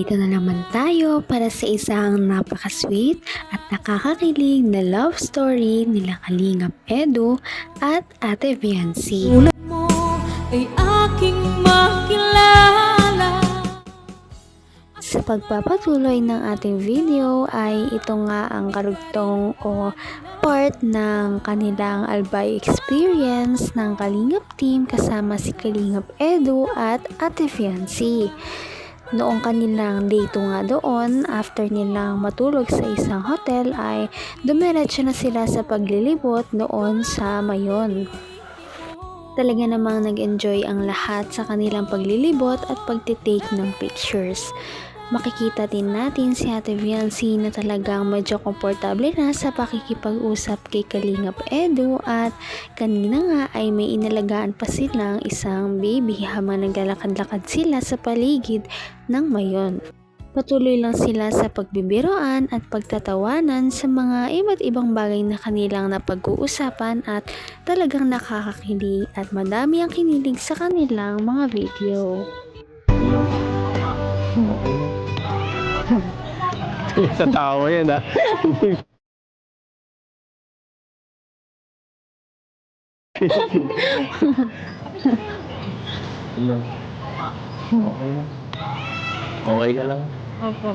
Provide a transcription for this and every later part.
Narito na naman tayo para sa isang napaka-sweet at nakakakilig na love story nila Kalingap Edu at Ate Viancy. mo ay aking makilala Sa pagpapatuloy ng ating video ay ito nga ang karugtong o part ng kanilang albay experience ng Kalingap team kasama si Kalingap Edu at Ate Fiancy. Noong kanilang day 2 nga doon, after nilang matulog sa isang hotel ay dumiretso na sila sa paglilibot doon sa Mayon. Talaga namang nag-enjoy ang lahat sa kanilang paglilibot at pagtitake ng pictures. Makikita din natin si Ate Viancy na talagang medyo komportable na sa pakikipag-usap kay Kalingap Edu at kanina nga ay may inalagaan pa silang isang baby habang naglalakad-lakad sila sa paligid ng mayon. Patuloy lang sila sa pagbibiroan at pagtatawanan sa mga iba't ibang bagay na kanilang napag-uusapan at talagang nakakakilig at madami ang kinilig sa kanilang mga video. sa tao yan ah. Ano? Okay lang. Okay ka lang. Opo.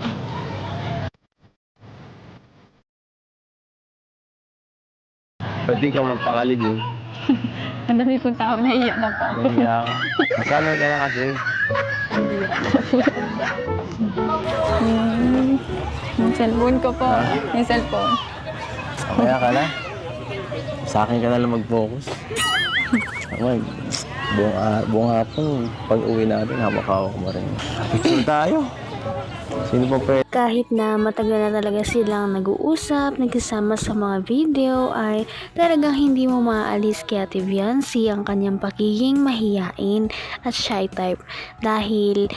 Pwede ka magpakalig eh. Ang dami kong tao na iyak na po. Nahiya ka. Magkano ka na kasi? Hmm, yung cellphone ko po. Ha? Yung cellphone. Mamaya ka na. Sa akin ka na lang mag-focus. Ako, buong, ah, buong hapon, pag uwi natin, hawak-hawak mo rin. Picture tayo. Sino pa pwede? Kahit na matagal na talaga silang nag-uusap, nagkasama sa mga video, ay talagang hindi mo maaalis kay Ate Viancy ang kanyang pagiging mahiyain at shy type. Dahil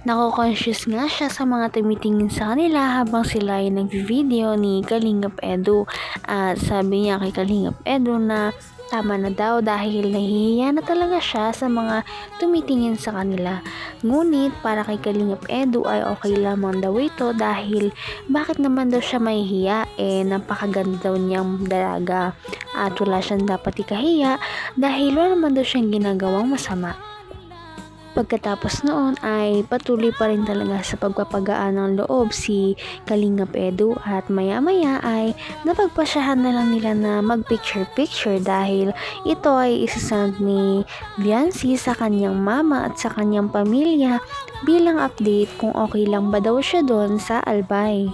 Nako-conscious nga siya sa mga tumitingin sa kanila habang sila ay nag-video ni Kalingap Edu. At sabi niya kay Kalingap Edu na tama na daw dahil nahihiya na talaga siya sa mga tumitingin sa kanila. Ngunit para kay Kalingap Edu ay okay lamang daw ito dahil bakit naman daw siya mahihiya eh napakaganda daw niyang dalaga at wala siyang dapat ikahiya dahil wala naman daw siyang ginagawang masama. Pagkatapos noon ay patuloy pa rin talaga sa pagpapagaan ng loob si Kalingap Edu at maya maya ay napagpasyahan na lang nila na mag picture picture dahil ito ay isasend ni Viancy sa kanyang mama at sa kanyang pamilya bilang update kung okay lang ba daw siya doon sa Albay.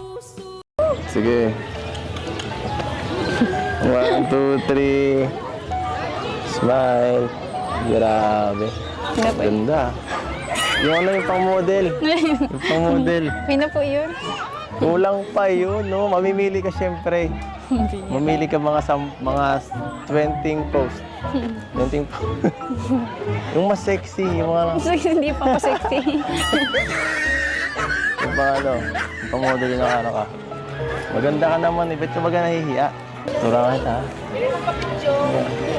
Sige. One, two, three. Smile. Grabe. Ganda. Yung ano yung pang-model. Yung pang-model. May na po yun. Kulang pa yun, no? Mamimili ka syempre. Hindi. Mamili ka mga sam, mga 20 post. 20 post. yung mas sexy, yung mga, Hindi pa po sexy. yung mga ano, yung pang-model yung nakano ka. Maganda ka naman, eh. Ba't ka baga nahihiya? Turangan kita, ha?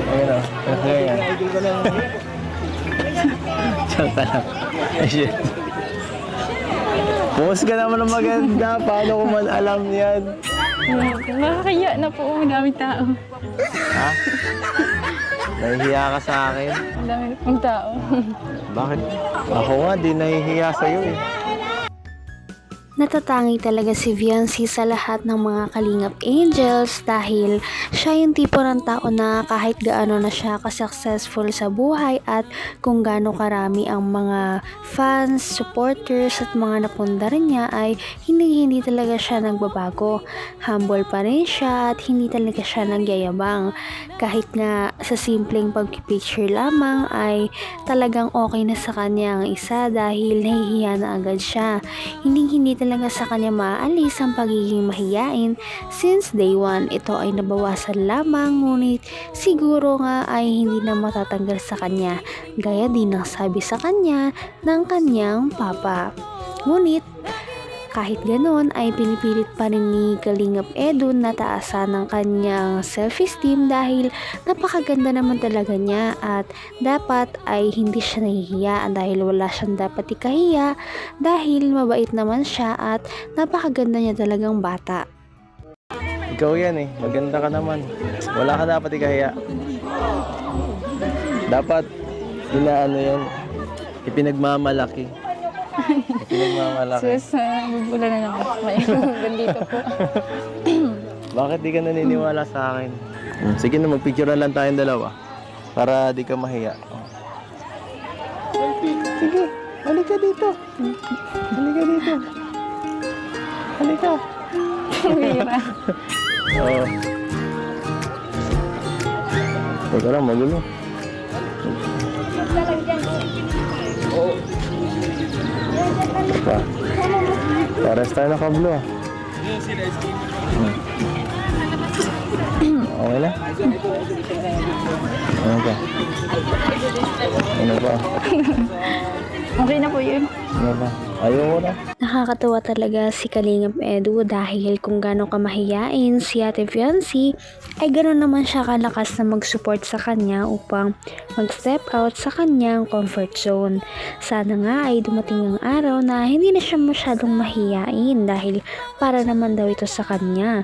Ayun, o. Ganyan. Ka lang. Shit. Post ka naman ng maganda. Paano ko man alam yan? Makakaya na po. Ang dami tao. Ha? Nahihiya ka sa akin? Ang dami pong tao. Bakit? Ako nga, di nahihiya sa'yo eh. Natatangi talaga si Viancy sa lahat ng mga Kalingap Angels dahil siya yung tipo ng tao na kahit gaano na siya ka-successful sa buhay at kung gaano karami ang mga fans, supporters at mga napundaran niya ay hindi hindi talaga siya nagbabago. Humble pa rin siya at hindi talaga siya nagyayabang. Kahit nga sa simpleng pagpipicture lamang ay talagang okay na sa kanya ang isa dahil nahihiya na agad siya. Hindi hindi talaga sa kanya maaalis ang pagiging mahiyain since day one ito ay nabawasan lamang ngunit siguro nga ay hindi na matatanggal sa kanya gaya din ng sabi sa kanya ng kanyang papa. Ngunit Kahit ganon ay pinipilit pa rin ni Kalingap Edu na taasan ng kanyang self-esteem dahil napakaganda naman talaga niya at dapat ay hindi siya nahihiya dahil wala siyang dapat ikahiya dahil mabait naman siya at napakaganda niya talagang bata. Ikaw yan eh. Maganda ka naman. Wala ka dapat ikahiya. Dapat, inaano yan, ipinagmamalaki. Ipinagmamalaki. Sus, uh, bubula na naman kayo. Bandito po. Bakit di ka naniniwala sa akin? Hmm, Sige na, magpicture lang tayong dalawa. Para di ka mahiya. Oh. Sige, halika dito. Halika dito. Halika. Bira. Oo. Teka lang, magulo. Pa. Pares tayo nakablo. Okay lang? Ano pa? Ano pa? Okay na po yun. Ano pa? Ayaw mo na? Nakakatawa talaga si Kalingap Edu dahil kung gaano kamahiyain si Ate Fiancy ay gano'n naman siya kalakas na mag-support sa kanya upang mag-step out sa kanyang comfort zone. Sana nga ay dumating ang araw na hindi na siya masyadong mahiyain dahil para naman daw ito sa kanya.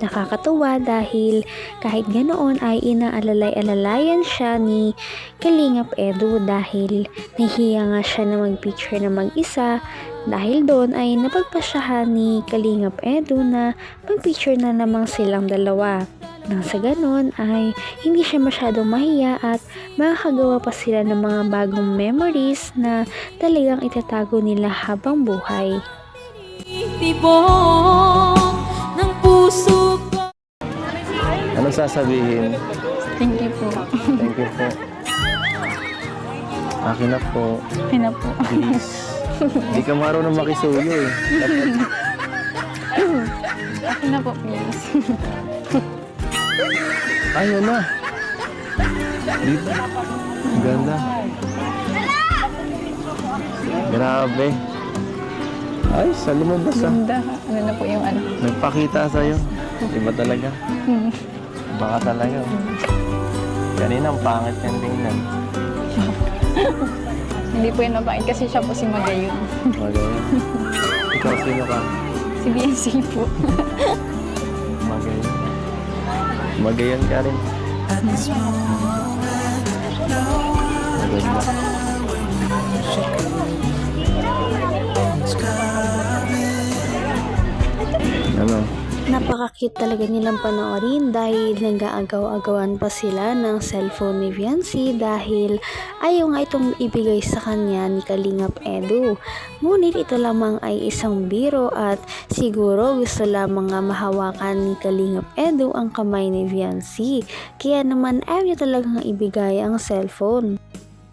Nakakatuwa dahil kahit ganoon ay inaalalay-alalayan siya ni Kalingap Edu dahil nahihiya nga siya na mag-picture na mag-isa dahil doon ay napagpasyahan ni Kalingap Edu na mag-picture na lamang silang dalawa. Nang sa ganon ay hindi siya masyadong mahiya at makakagawa pa sila ng mga bagong memories na talagang itatago nila habang buhay. Tibok ng puso ko Anong sasabihin? Thank you po. Thank you po. Akin na po. Okay na po. Please. Hindi ka marunong makisuyo eh. Okay na po, please. Ayun na. Dito. Ganda. Grabe. Ay, sa lumabas ah. Ganda. Ano na po yung ano? Nagpakita sa'yo. Iba talaga. Hmm. Baka talaga. Kanina ang pangit kang tingnan. Hindi po yun mabait kasi siya po si Magayon. Magayon. Ikaw sino ka? Si BNC po. Magayon. Magayon ka rin. Maganda. Ano? Napaka-cute talaga nilang panoorin dahil nag-aagaw-agawan pa sila ng cellphone ni Viancy dahil ayaw nga itong ibigay sa kanya ni Kalingap Edu. Ngunit ito lamang ay isang biro at siguro gusto lamang nga mahawakan ni Kalingap Edu ang kamay ni Viancy. Kaya naman ayaw niya talagang ibigay ang cellphone.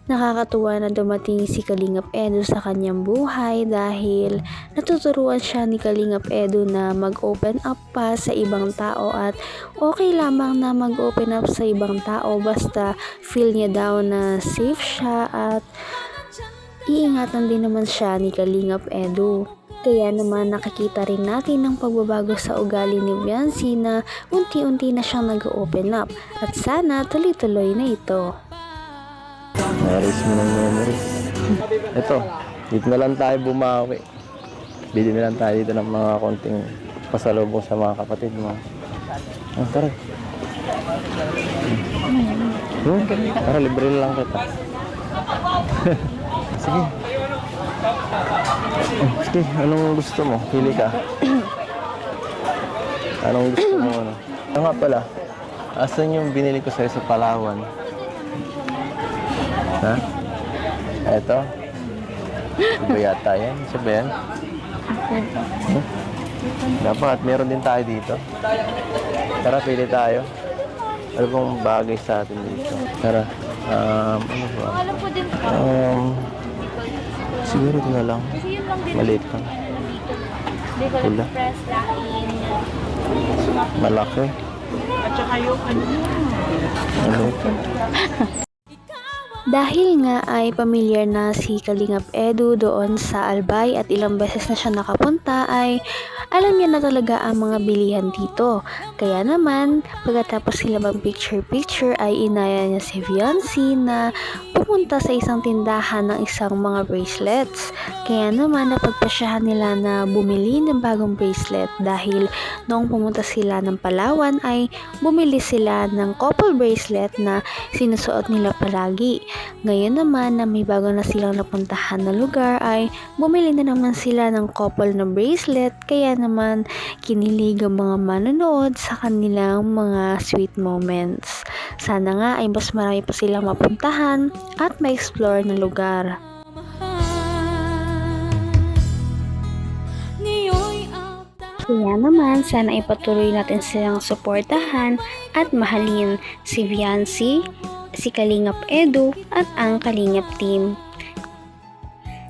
Nakakatuwa na dumating si Kalingap Edu sa kanyang buhay dahil natuturuan siya ni Kalingap Edu na mag-open up pa sa ibang tao at okay lamang na mag-open up sa ibang tao basta feel niya daw na safe siya at iingatan din naman siya ni Kalingap Edu. Kaya naman nakikita rin natin ang pagbabago sa ugali ni Biancy na unti-unti na siyang nag-open up at sana tuloy-tuloy na ito. Memories mo ng memories. Ito, dito na lang tayo bumawi. Bili na lang tayo dito ng mga konting pasalubong sa mga kapatid mo. Ah, tara. Hmm? Tara, libre lang kita. Sige. Oh, sige, anong gusto mo? Pili ka. Anong gusto mo? Ano? Ano nga pala? Asan yung binili ko sa'yo sa Palawan? Ha? Eto? Iba yata yan. Isa ba yan? Hmm? Dapat, meron din tayo dito. Tara, pili tayo. Ano bang bagay sa atin dito? Tara. Um, ano ba? Um, siguro ito na lang. Maliit lang. Pula. Malaki. At saka yung ano? Dahil nga ay pamilyar na si Kalingap Edu doon sa Albay at ilang beses na siya nakapunta ay alam niya na talaga ang mga bilihan dito. Kaya naman, pagkatapos sila mag picture-picture ay inaya niya si Viancy na pumunta sa isang tindahan ng isang mga bracelets. Kaya naman napagpasyahan nila na bumili ng bagong bracelet dahil noong pumunta sila ng Palawan ay bumili sila ng couple bracelet na sinusuot nila palagi. Ngayon naman na may bago na silang napuntahan na lugar ay bumili na naman sila ng couple na bracelet kaya naman kinilig ang mga manonood sa kanilang mga sweet moments. Sana nga ay mas marami pa silang mapuntahan at ma-explore na lugar. Kaya naman, sana ipatuloy natin silang suportahan at mahalin si Viancy, si Kalingap Edu at ang Kalingap team.